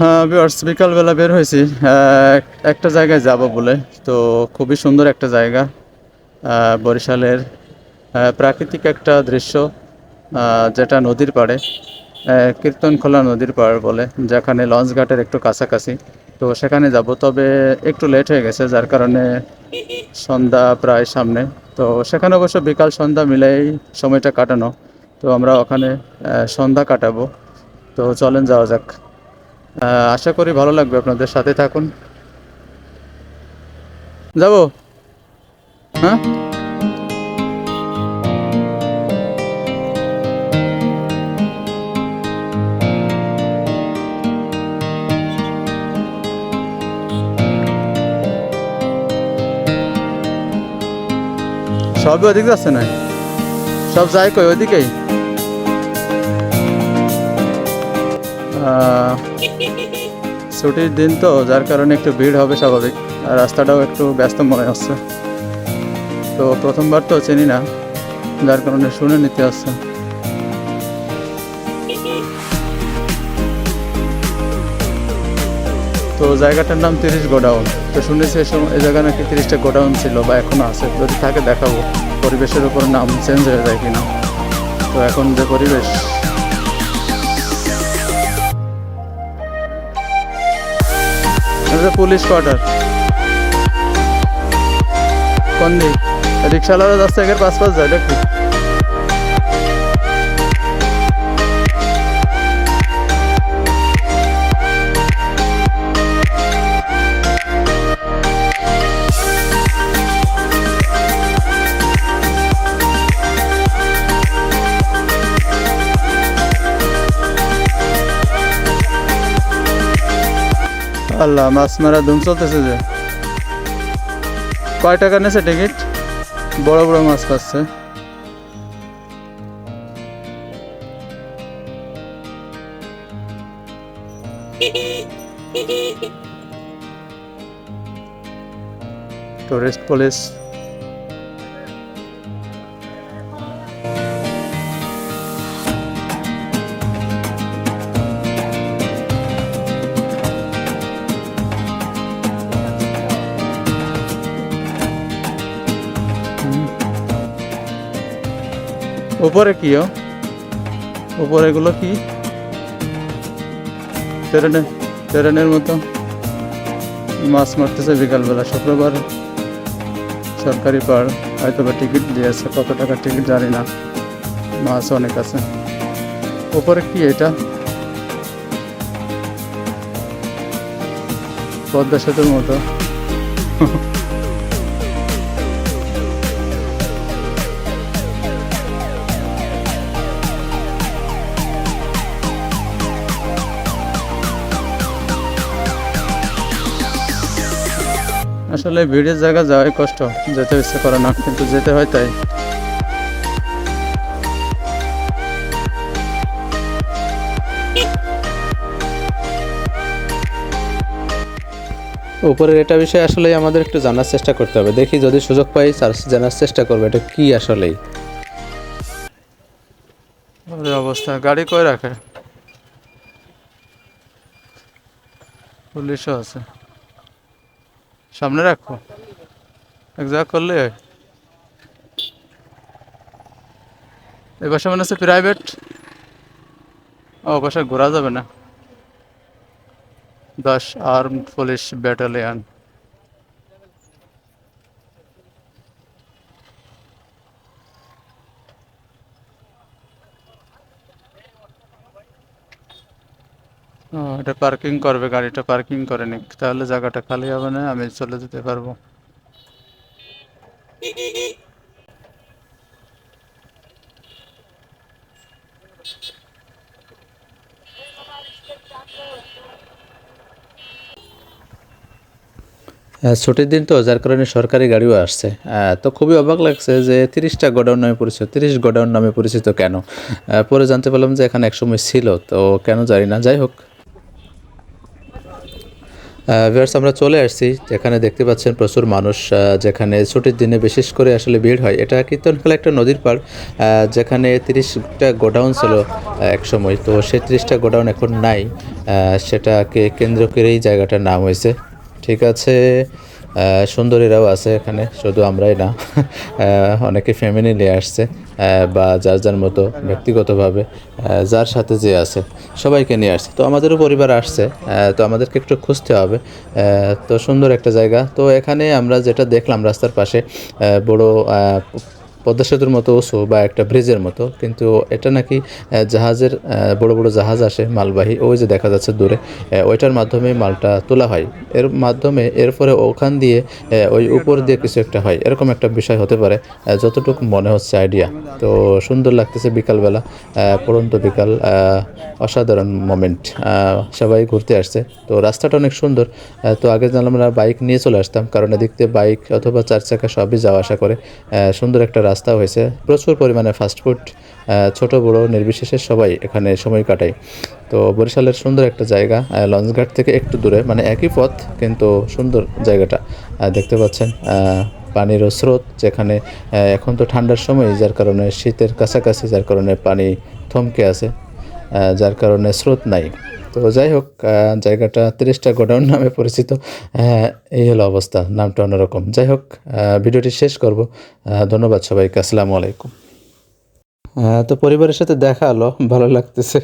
হ্যাঁ বিয়ার্স বিকালবেলা বের হয়েছি। একটা জায়গায় যাব বলে। তো খুবই সুন্দর একটা জায়গা বরিশালের প্রাকৃতিক একটা দৃশ্য যেটা নদীর পাড়ে কীর্তনখোলা নদীর পাড় বলে, যেখানে লঞ্চ ঘাটের একটু কাছাকাছি। তো সেখানে যাব, তবে একটু লেট হয়ে গেছে, যার কারণে সন্ধ্যা প্রায় সামনে। তো সেখানে অবশ্য বিকাল সন্ধ্যা মিলেই সময়টা কাটানো। তো আমরা ওখানে সন্ধ্যা কাটাবো। তো চলেন, যাওয়া যাক। আশা করি ভালো লাগবে আপনাদের সাথে থাকুন। যাব? হ্যাঁ? সবই ওদিক যাচ্ছে না সব যায় কই? ওইদিকেই? আহ, ছুটির দিন তো, যার কারণে একটু ভিড় হবে স্বাভাবিক, আর রাস্তাটাও একটু ব্যস্ত মনে হচ্ছে। তো প্রথমবার তো চিনি না, যার কারণে শুনে নিতে হচ্ছে। তো জায়গাটার নাম তিরিশ গোডাউন। তো শুনেছি এই জায়গা নাকি তিরিশটা গোডাউন ছিল বা এখনও আছে। যদি থাকে দেখাবো, পরিবেশের উপর নাম চেঞ্জ হয়ে যায় কিনা। তো এখন যে পরিবেশ এটা পুলিশ কোয়ার্টার কোন দিক রিক্সাওয়ালারা যাচ্ছে একের পাঁচ পাঁচ যায় দেখি আল্লাহ মাছ মারা ধুম চলতেছে যে। কয় টাকা নেছে টিকিট? বড় বড় মাছ পাচ্ছে। টুরিস্ট পুলিশ উপরে কি উপরে এগুলো কি? ট্রেনে ট্রেনের মতো। মাছ মারতেছে বিকালবেলা, শুক্রবার। সরকারি পার হয়তো বা টিকিট দিয়েছে, কত টাকা টিকিট জানি না। মাছ অনেক আছে। উপরে কি এটা? পদ্মা সেতুর মতো। আসলে ভিড়ের জায়গা যাওয়াই কষ্ট যেতে ইচ্ছে করে না কিন্তু যেতে হয় তাই। উপরের এটা বিষয়ে আসলে আমাদের একটু জানার চেষ্টা করতে হবে। দেখি যদি সুযোগ পাই জানার চেষ্টা করব এটা কি আসলেই? অবস্থা গাড়ি কই রাখে? পুলিশও আছে। সামনে রাখো। এক জায়গা করলে এবার মনে হচ্ছে প্রাইভেট ও বাসা ঘোরা যাবে না। দশ আর্ম পুলিশ ব্যাটালিয়ান এটা পার্কিং করবে, গাড়িটা পার্কিং করে নিক, তাহলে জায়গাটা খালি হবে না, আমি চলে যেতে পারব। ছুটির দিন তো যার কারণে সরকারি গাড়িও আসছে। তো খুবই অবাক লাগছে যে তিরিশটা গোডাউন নামে পরিচিত, তিরিশ গোডাউন নামে পরিচিত কেন? পরে জানতে পারলাম যে এখানে একসময় ছিল, তো কেন জানি না। যাই হোক ভিউয়ার্স আমরা চলে আসছি, যেখানে দেখতে পাচ্ছেন প্রচুর মানুষ যেখানে ছুটির দিনে বিশেষ করে আসলে ভিড় হয়। এটা কীর্তনখালা একটা নদীর পাড় যেখানে তিরিশটা গোডাউন ছিল এক সময় তো সেই তিরিশটা গোডাউন এখন নাই সেটাকে কেন্দ্র করেই জায়গাটার নাম হয়েছে। ঠিক আছে সুন্দরীরাও আছে এখানে, শুধু আমরাই না অনেকে ফ্যামিলি নিয়ে আসছে বা যার যার মতো ব্যক্তিগতভাবে যার সাথে যে আছে, সবাইকে নিয়ে আসছে। তো আমাদেরও পরিবার আসছে তো আমাদেরকে একটু খুঁজতে হবে তো সুন্দর একটা জায়গা। তো এখানে আমরা যেটা দেখলাম রাস্তার পাশে বড় পদ্মা সেতুর মতো উঁচু বা একটা ব্রিজের মতো, কিন্তু এটা নাকি জাহাজের বড় বড় জাহাজ আসে মালবাহী, ওই যে দেখা যাচ্ছে দূরে ওইটার মাধ্যমে মালটা তোলা হয়। এর মাধ্যমে এরপরে ওখান দিয়ে ওই উপর দিয়ে কিছু একটা হয়। এরকম একটা বিষয় হতে পারে যতটুকু মনে হচ্ছে আইডিয়া তো সুন্দর লাগতেছে বিকালবেলা পড়ন্ত বিকাল অসাধারণ মোমেন্ট সবাই ঘুরতে আসছে। তো রাস্তাটা অনেক সুন্দর তো আগে জানলাম আমরা বাইক নিয়ে চলে আসতাম, কারণ এদিক দিয়ে বাইক অথবা চার চাকা সবই যাওয়া আসা করে। সুন্দর একটা রাস্তা। হয়েছে। প্রচুর পরিমাণে ফাস্টফুড ছোট, বড়, নির্বিশেষে সবাই এখানে সময় কাটায়। তো বরিশালের সুন্দর একটা জায়গা লঞ্চঘাট থেকে একটু দূরে মানে একই পথ, কিন্তু সুন্দর জায়গাটা দেখতে পাচ্ছেন। পানির স্রোত যেখানে এখন তো ঠান্ডার সময়, যার কারণে শীতের কাছাকাছি, যার কারণে পানি থমকে আছে যার কারণে স্রোত নাই। তো যাই হোক জায়গাটা তিরিশটা গোডাউন নামে পরিচিত এই হলো অবস্থা, নামটা অন্যরকম। যাই হোক ভিডিওটি শেষ করব। ধন্যবাদ সবাইকে, আসসালামু আলাইকুম। তো পরিবারের সাথে দেখা হলো, ভালো লাগতেছে।